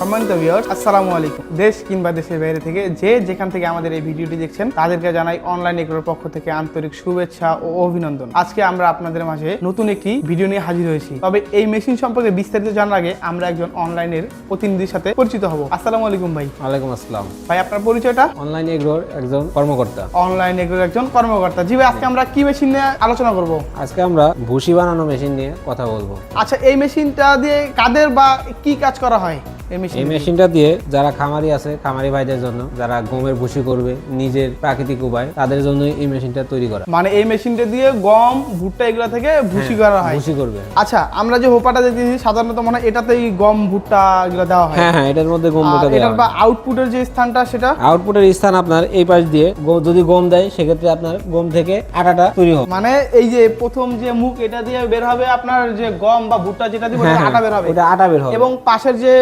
সম্মানিত ভিউয়ার আসসালামু আলাইকুম। দেশ কিংবা দেশের বাইরে থেকে যে যেখান থেকে আমাদের এই ভিডিওটি দেখছেন তাদেরকে জানাই অনলাইন এগ্রোর পক্ষ থেকে আন্তরিক শুভেচ্ছা ও অভিনন্দন। আজকে আমরা আপনাদের মাঝে নতুন একটি ভিডিও নিয়ে হাজির হয়েছি। তবে এই মেশিন সম্পর্কে বিস্তারিত জানার আগে আমরা একজন অনলাইনের প্রতিনিধির সাথে পরিচিত হব। আসসালামু আলাইকুম ভাই। ওয়ালাইকুম আসসালাম। ভাই আপনার পরিচয়টা? অনলাইন এগ্রোর একজন কর্মকর্তা। অনলাইন এগ্রোর একজন কর্মকর্তা। জি ভাই আজকে আমরা কি মেশিন নিয়ে আলোচনা করব? আজকে আমরা ভুসি বানানো মেশিন নিয়ে কথা বলব। আচ্ছা এই মেশিনটা দিয়ে কাদের বা কি কাজ করা হয়? এই মেশিনটা দিয়ে। যারা খামারি আছে খামারি ভাইদের জন্য যারা গমের ভুসি করবে নিজের প্রাকৃতিক উপায় তাদের জন্য এই মেশিনটা তৈরি করা। মানে এই মেশিনটা দিয়ে গম ভুট্টা এগুলো থেকে ভুসি করা হয়। ভুসি করবে। আচ্ছা আমরা যে হোপাটা দেখতেছি সাধারণত মনে হয় এটাতেই গম ভুট্টা এগুলো দেওয়া হয়। হ্যাঁ হ্যাঁ এটার মধ্যে গম দুটো দেওয়া বা আউটপুটের যে স্থানটা সেটা? আউটপুটের স্থান আপনার এই পাশ দিয়ে যদি গম দেয় সেক্ষেত্রে আপনার গম থেকে আটাটা তৈরি হবে। মানে এই যে প্রথম যে মুখ এটা দিয়ে বের হবে আপনার যে গম বা ভুট্টা যেটা দিব হ্যাঁ, আটা বের হবে। ওটা আটা বের হবে। এবং পাশের যে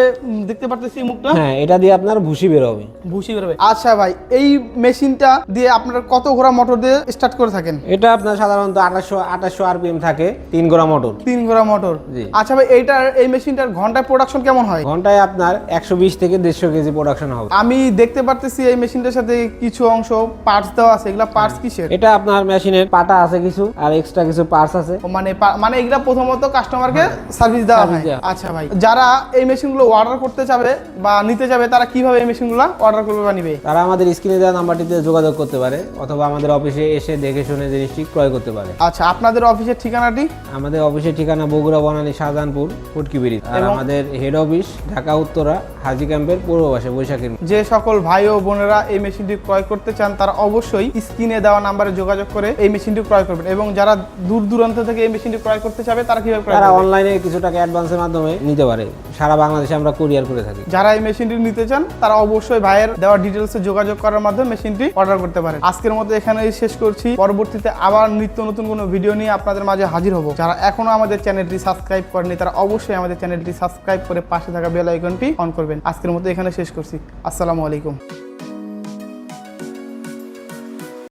দেখতে পারতেছি মুখটা? হ্যাঁ এটা দিয়ে আপনার ভুসি বের হবে। ভুসি বের হবে। আচ্ছা ভাই এই মেশিনটা দিয়ে আপনারা কত ঘোড়া মোটর দিয়ে স্টার্ট করে থাকেন? এটা আপনার সাধারণত আঠাশশো আঠাশশো আরপিএম থাকে তিন গোড়া মোটর। তিন ঘোড়া মোটর। জি। আচ্ছা ভাই এইটার এই মেশিনটার ঘন্টায় প্রোডাকশন কেমন হয়? ঘন্টায় আপনার একশো বিশ থেকে দেড়শো কেজি প্রোডাকশন হবে। আমি দেখতে পারতেছি এই মেশিনটার সাথে কিছু অংশ পার্টস দেওয়া আছে। এগুলা পার্টস কিসের? এটা আপনার মেশিনের পাটা আছে কিছু আর এক্সট্রা কিছু পার্টস আছে। মানে মানে এগুলা প্রথমত কাস্টমারকে সার্ভিস দেওয়া Service হয়। আচ্ছা ভাই যারা এই মেশিনগুলো অর্ডার করতে চাবে বা নিতে যাবে তারা কীভাবে এই মেশিনগুলো অর্ডার করবে বা নিবে? তারা আমাদের স্ক্রিনে দেওয়া নাম্বারটিতে যোগাযোগ করতে পারে অথবা আমাদের অফিসে এসে দেখে শুনে জিনিসটি ক্রয় করতে পারে। আচ্ছা আপনাদের অফিসের ঠিকানাটি? আমাদের অফিসের ঠিকানা বগুড়া বনানী শাহজাহানপুর ফুটকিবিরি আর আমাদের হেড অফিস ঢাকা উত্তরা হাজি ক্যাম্পের পূর্ব পাশে বৈশাখীর যে সকল ভাই ও বোনেরা এই মেশিনটি ক্রয় করতে চান তারা অবশ্যই স্ক্রিনে দেওয়া নাম্বারে যোগাযোগ করে এই মেশিনটি ক্রয় করবেন। এবং যারা দূর দূরান্ত থেকে এই মেশিনটি ক্রয় করতে চাবে তারা কীভাবে ক্রয় তারা অনলাইনে কিছু টাকা অ্যাডভান্সের মাধ্যমে নিতে পারে। সারা বাংলাদেশে আমরা কুরিয়ার করে থাকি। যারা এই মেশিনটি নিতে চান, তারা অবশ্যই ভাইয়ের দেওয়া ডিটেলসে যোগাযোগ করার মাধ্যমে মেশিনটি অর্ডার করতে পারে আজকের মতো এখানেই শেষ করছি। পরবর্তীতে আবার নিত্য নতুন কোনো ভিডিও নিয়ে আপনাদের মাঝে হাজির হব। যারা এখনও আমাদের চ্যানেলটি সাবস্ক্রাইব করেনি তারা অবশ্যই আমাদের চ্যানেলটি সাবস্ক্রাইব করে পাশে থাকা বেল আইকনটি অন করবেন। আজকের মতো এখানে শেষ করছি। আসসালামু আলাইকুম।